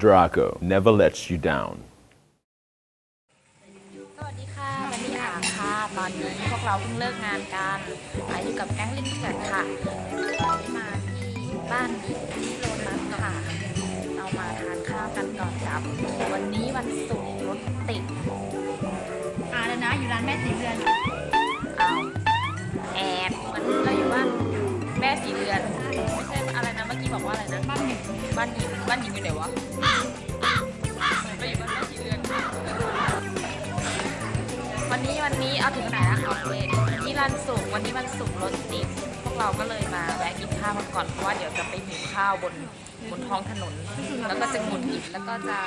Draco never lets you down. สวัสดีค่ะ วันนี้อ่างค่ะ ตอนนี้พวกเราเพิ่งเลิกงานกันมาอยู่กับแก๊งลิงเกิดค่ะเราได้มาที่บ้านที่โรนัสค่ะ เรามาทานข้าวกันก่อนกลับ วันนี้วันศุกร์รถติด อ่าแล้วนะ อยู่ร้านแม่สีเรือน บ้านหนึ่งบ้านหญิงบ้านหญิงอยู่ไหนวะไปอยู่บ้านแม่สีเรือนวันนี้วันนี้เอาถึงไหนแล้วโอเคนี่วันศุกร์วันนี้วันศุกร์รถติดพวกเราก็เลยมาแวะกินข้าวกันก่อนเพราะว่าเดี๋ยวจะไปหิวข้าวบนบนท้องถนน แล้วก็จะหงุดหงิดแล้วก็จะ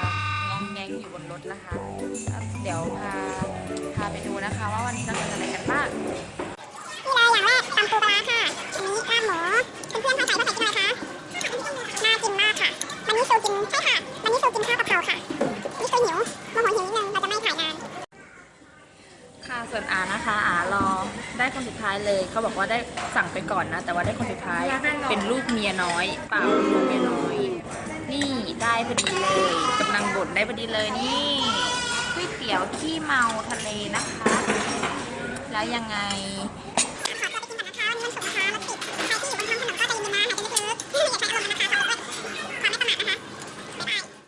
งองแงงอยู่บนรถนะคะ เดี๋ยวพาพาไปดูนะคะ ว่าวันนี้เราจะทำอะไรกันบ้าง ใช่ค่ะ วันนี้ซูกินข้าวกะเพราค่ะนี่คือหิวโมโหหิวนิดนึงเราจะไม่ถ่ายนาน ค่ะส่วนอานะคะอารอได้คนสุดท้ายเลยเขาบอกว่าได้สั่งไปก่อนนะ แต่ว่าได้คนสุดท้ายเป็นลูกเมียน้อยเปล่าลูกเมียน้อย นี่ได้พอดีเลยกำลังบ่นได้พอดีเลยนี่ก๋วยเตี๋ยวขี้เมาทะเลนะคะ แล้วยังไง